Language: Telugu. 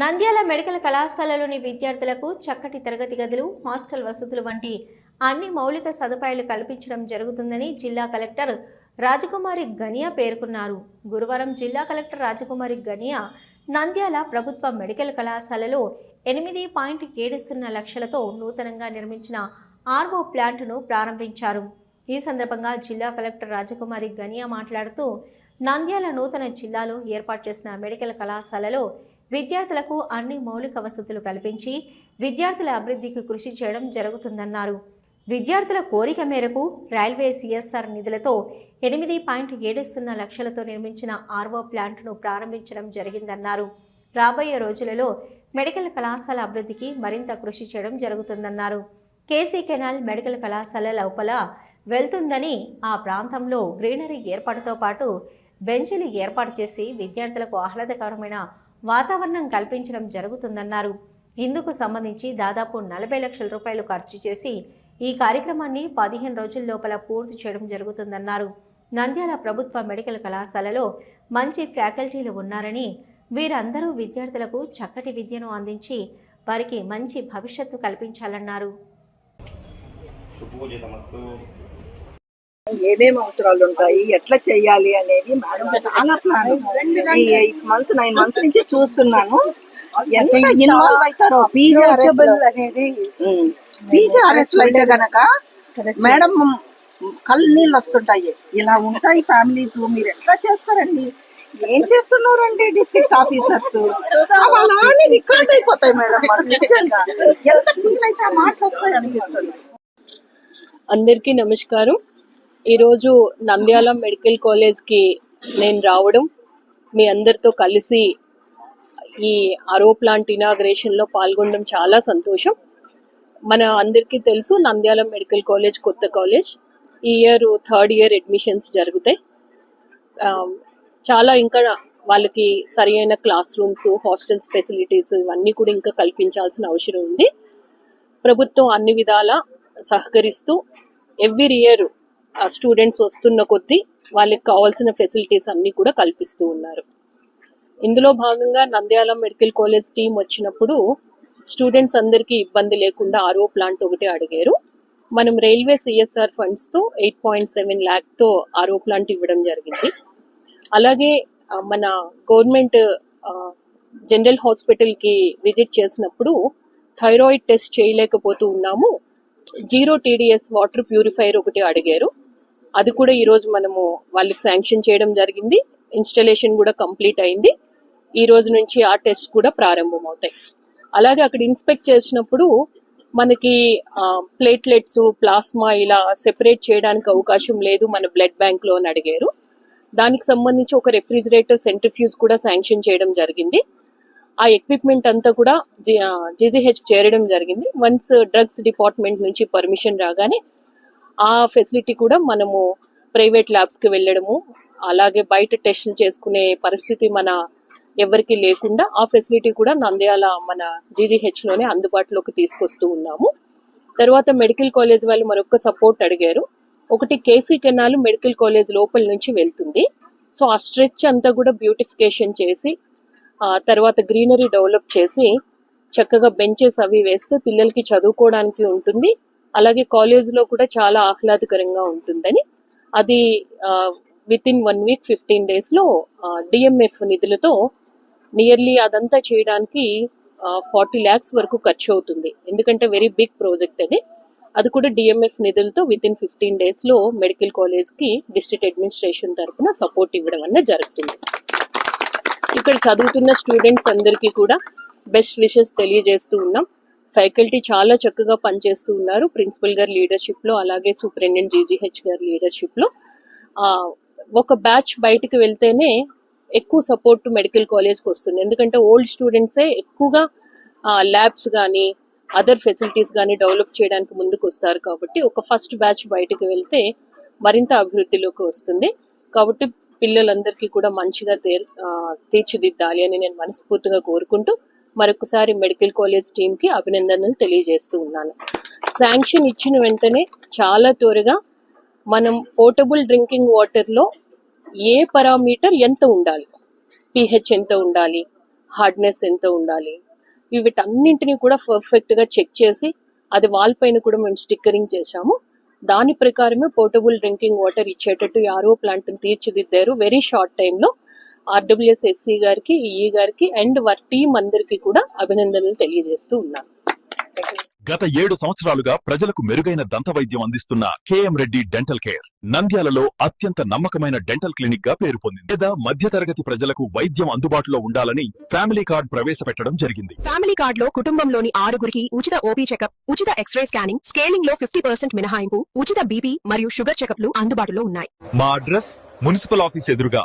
నంద్యాల మెడికల్ కళాశాలలోని విద్యార్థులకు చక్కటి తరగతి గదులు హాస్టల్ వసతులు వంటి అన్ని మౌలిక సదుపాయాలు కల్పించడం జరుగుతుందని జిల్లా కలెక్టర్ రాజకుమారి గనియా పేర్కొన్నారు. గురువారం జిల్లా కలెక్టర్ రాజకుమారి గనియా నంద్యాల ప్రభుత్వ మెడికల్ కళాశాలలో ఎనిమిది పాయింట్ ఏడు సున్నా లక్షలతో నూతనంగా నిర్మించిన ఆర్వో ప్లాంట్ను ప్రారంభించారు. ఈ సందర్భంగా జిల్లా కలెక్టర్ రాజకుమారి గనియా మాట్లాడుతూ నంద్యాల నూతన జిల్లాలో ఏర్పాటు చేసిన మెడికల్ కళాశాలలో విద్యార్థులకు అన్ని మౌలిక వసతులు కల్పించి విద్యార్థుల అభివృద్ధికి కృషి చేయడం జరుగుతుందన్నారు. విద్యార్థుల కోరిక మేరకు రైల్వే సిఎస్ఆర్ నిధులతో ఎనిమిది పాయింట్ ఏడు సున్నా లక్షలతో నిర్మించిన ఆర్వో ప్లాంట్ను ప్రారంభించడం జరిగిందన్నారు. రాబోయే రోజులలో మెడికల్ కళాశాల అభివృద్ధికి మరింత కృషి చేయడం జరుగుతుందన్నారు. కేసీ కెనాల్ మెడికల్ కళాశాల లోపల వెళ్తుందని ఆ ప్రాంతంలో గ్రీనరీ ఏర్పాటుతో పాటు బెంచీలు ఏర్పాటు చేసి విద్యార్థులకు ఆహ్లాదకరమైన వాతావరణం కల్పించడం జరుగుతుందన్నారు. ఇందుకు సంబంధించి దాదాపు నలభై లక్షల రూపాయలు ఖర్చు చేసి ఈ కార్యక్రమాన్ని పదిహేను రోజుల లోపల పూర్తి చేయడం జరుగుతుందన్నారు. నంద్యాల ప్రభుత్వ మెడికల్ కళాశాలలో మంచి ఫ్యాకల్టీలు ఉన్నారని వీరందరూ విద్యార్థులకు చక్కటి విద్యను అందించి వారికి మంచి భవిష్యత్తు కల్పించాలన్నారు. ఏమేమి అవసరాలు ఉంటాయి? ఎట్లా చేయాలి అనేది మేడం చాలా ప్లాన్ ఈ ఎయిట్ మంత్స్ నైన్ మంత్స్ నుంచి చూస్తున్నాను. ఎంత ఇన్వాల్వ్ అవుతారో పీజీఆర్ఎస్ అనేది పీజీఆర్ఎస్ అయితే గనక మేడం కళ్ళు నీళ్ళు వస్తుంటాయి. ఇలా ఉంటాయి ఫ్యామిలీస్ మీరు ఎట్లా చేస్తారండి? ఏం చేస్తున్నారండి డిస్ట్రిక్ట్ ఆఫీసర్స్ అలానే రికార్డ్ అయిపోతాయి మేడం నిజంగా. ఎంత ఫీల్ అయితే మాటలు వస్తాయి అనిపిస్తుంది. అందరికీ నమస్కారం. ఈరోజు నంద్యాల మెడికల్ కాలేజ్కి నేను రావడం మీ అందరితో కలిసి ఈ అరో ప్లాంట్ ఇనాగ్రేషన్లో పాల్గొనడం చాలా సంతోషం. మన అందరికీ తెలుసు నంద్యాల మెడికల్ కాలేజ్ కొత్త కాలేజ్. ఈ ఇయర్ థర్డ్ ఇయర్ అడ్మిషన్స్ జరుగుతాయి. చాలా ఇంకా వాళ్ళకి సరి అయిన క్లాస్ రూమ్స్ హాస్టల్స్ ఫెసిలిటీస్ ఇవన్నీ కూడా ఇంకా కల్పించాల్సిన అవసరం ఉంది. ప్రభుత్వం అన్ని విధాల సహకరిస్తూ ఎవ్రీ ఇయర్ స్టూడెంట్స్ వస్తున్న కొద్దీ వాళ్ళకి కావాల్సిన ఫెసిలిటీస్ అన్నీ కూడా కల్పిస్తూ ఉన్నారు. ఇందులో భాగంగా నంద్యాల మెడికల్ కాలేజ్ టీం వచ్చినప్పుడు స్టూడెంట్స్ అందరికీ ఇబ్బంది లేకుండా ఆర్ఓ ప్లాంట్ ఒకటి అడిగారు. మనం రైల్వే సిఎస్ఆర్ ఫండ్స్తో ఎయిట్ పాయింట్ సెవెన్ ల్యాక్తో ఆర్ఓ ప్లాంట్ ఇవ్వడం జరిగింది. అలాగే మన గవర్నమెంట్ జనరల్ హాస్పిటల్కి విజిట్ చేసినప్పుడు థైరాయిడ్ టెస్ట్ చేయలేకపోతూ ఉన్నాము. జీరో టీడీఎస్ వాటర్ ప్యూరిఫైయర్ ఒకటి అడిగారు. అది కూడా ఈరోజు మనము వాళ్ళకి శాంక్షన్ చేయడం జరిగింది. ఇన్స్టలేషన్ కూడా కంప్లీట్ అయింది. ఈ రోజు నుంచి ఆ టెస్ట్ కూడా ప్రారంభం అవుతాయి అలాగే అక్కడ ఇన్స్పెక్ట్ చేసినప్పుడు మనకి ప్లేట్లెట్స్ ప్లాస్మా ఇలా సెపరేట్ చేయడానికి అవకాశం లేదు మన బ్లడ్ బ్యాంక్లో అని అడిగారు. దానికి సంబంధించి ఒక రెఫ్రిజిరేటర్ సెంట్రిఫ్యూజ్ కూడా శాంక్షన్ చేయడం జరిగింది. ఆ ఎక్విప్మెంట్ అంతా కూడా జీజీహెచ్ చేరడం జరిగింది. వన్స్ డ్రగ్స్ డిపార్ట్మెంట్ నుంచి పర్మిషన్ రాగానే ఆ ఫెసిలిటీ కూడా మనము ప్రైవేట్ ల్యాబ్స్కి వెళ్ళడము అలాగే బయట టెస్టులు చేసుకునే పరిస్థితి మన ఎవరికి లేకుండా ఆ ఫెసిలిటీ కూడా నంద్యాల మన జీజీహెచ్లోనే అందుబాటులోకి తీసుకొస్తూ ఉన్నాము. తర్వాత మెడికల్ కాలేజ్ వాళ్ళు మరొక సపోర్ట్ అడిగారు. ఒకటి కేసీ కెనాల్ మెడికల్ కాలేజ్ లోపల నుంచి వెళ్తుంది. సో ఆ స్ట్రెచ్ అంతా కూడా బ్యూటిఫికేషన్ చేసి తర్వాత గ్రీనరీ డెవలప్ చేసి చక్కగా బెంచెస్ అవి వేస్తే పిల్లలకి చదువుకోవడానికి ఉంటుంది. అలాగే కాలేజ్లో కూడా చాలా ఆహ్లాదకరంగా ఉంటుందని. అది within one week fifteen డేస్లో డిఎంఎఫ్ నిధులతో నియర్లీ అదంతా చేయడానికి ఫార్టీ ల్యాక్స్ వరకు ఖర్చు అవుతుంది ఎందుకంటే వెరీ బిగ్ ప్రాజెక్ట్ అది. అది కూడా డిఎంఎఫ్ నిధులతో విత్ ఇన్ ఫిఫ్టీన్ డేస్లో మెడికల్ కాలేజ్కి డిస్ట్రిక్ట్ అడ్మినిస్ట్రేషన్ తరఫున సపోర్ట్ ఇవ్వడం అన్న జరుగుతుంది. ఇక్కడ చదువుతున్న స్టూడెంట్స్ అందరికీ కూడా బెస్ట్ విషెస్ తెలియజేస్తూ ఉన్నాం. ఫ్యాకల్టీ చాలా చక్కగా పనిచేస్తూ ఉన్నారు. ప్రిన్సిపల్ గారి లీడర్షిప్లో అలాగే సూపరింటెండెంట్ జీజీహెచ్ గారి లీడర్షిప్లో ఒక బ్యాచ్ బయటకు వెళ్తేనే ఎక్కువ సపోర్ట్ మెడికల్ కాలేజ్కి వస్తుంది. ఎందుకంటే ఓల్డ్ స్టూడెంట్సే ఎక్కువగా ల్యాబ్స్ కానీ అదర్ ఫెసిలిటీస్ కానీ డెవలప్ చేయడానికి ముందుకు వస్తారు కాబట్టి ఒక ఫస్ట్ బ్యాచ్ బయటకు వెళ్తే మరింత అభివృద్ధిలోకి వస్తుంది. కాబట్టి పిల్లలందరికీ కూడా మంచిగా తీర్చిదిద్దాలి అని నేను మనస్ఫూర్తిగా కోరుకుంటూ మరొకసారి మెడికల్ కాలేజ్ టీంకి అభినందనలు తెలియజేస్తూ ఉన్నాను. శాంక్షన్ ఇచ్చిన వెంటనే చాలా త్వరగా మనం పోర్టబుల్ డ్రింకింగ్ వాటర్లో ఏ పరామీటర్ ఎంత ఉండాలి? పిహెచ్ ఎంత ఉండాలి? హార్డ్నెస్ ఎంత ఉండాలి? వీటన్నింటినీ కూడా పర్ఫెక్ట్గా చెక్ చేసి అది వాల్ పైన కూడా మేము స్టిక్కరింగ్ చేశాము. దాని ప్రకారమే పోర్టబుల్ డ్రింకింగ్ వాటర్ ఇచ్చేటట్టు ఈ ఆర్ఓ ప్లాంట్ని తీర్చిదిద్దారు. వెరీ షార్ట్ టైంలో ఆర్డబ్ల్యూఎస్ ఎస్సీ గారికి ఈఈ గారికి అండ్ వారి టీం అందరికీ కూడా అభినందనలు తెలియజేస్తూ ఉన్నాను. గత ఏడు సంవత్సరాలుగా ప్రజలకు మెరుగైన దంత వైద్యం అందిస్తున్న కేఎం రెడ్డి డెంటల్ కేర్ నంద్యాలలో అత్యంత నమ్మకమైన డెంటల్ క్లినిక్గా పేరు పొందింది. లేదా మధ్యతరగతి ప్రజలకు వైద్యం అందుబాటులో ఉండాలని ఫ్యామిలీ కార్డ్ ప్రవేశపెట్టడం జరిగింది. ఫ్యామిలీ కార్డ్లో కుటుంబంలోని ఆరుగురికి ఉచిత ఓపీ చెకప్ ఉచిత ఎక్స్రే స్కానింగ్ స్కేలింగ్లో ఫిఫ్టీ పర్సెంట్ మినహాయింపు ఉచిత బీపీ మరియు షుగర్ చెకప్లు అందుబాటులో ఉన్నాయి. మా అడ్రస్ మున్సిపల్ ఆఫీస్ ఎదురుగా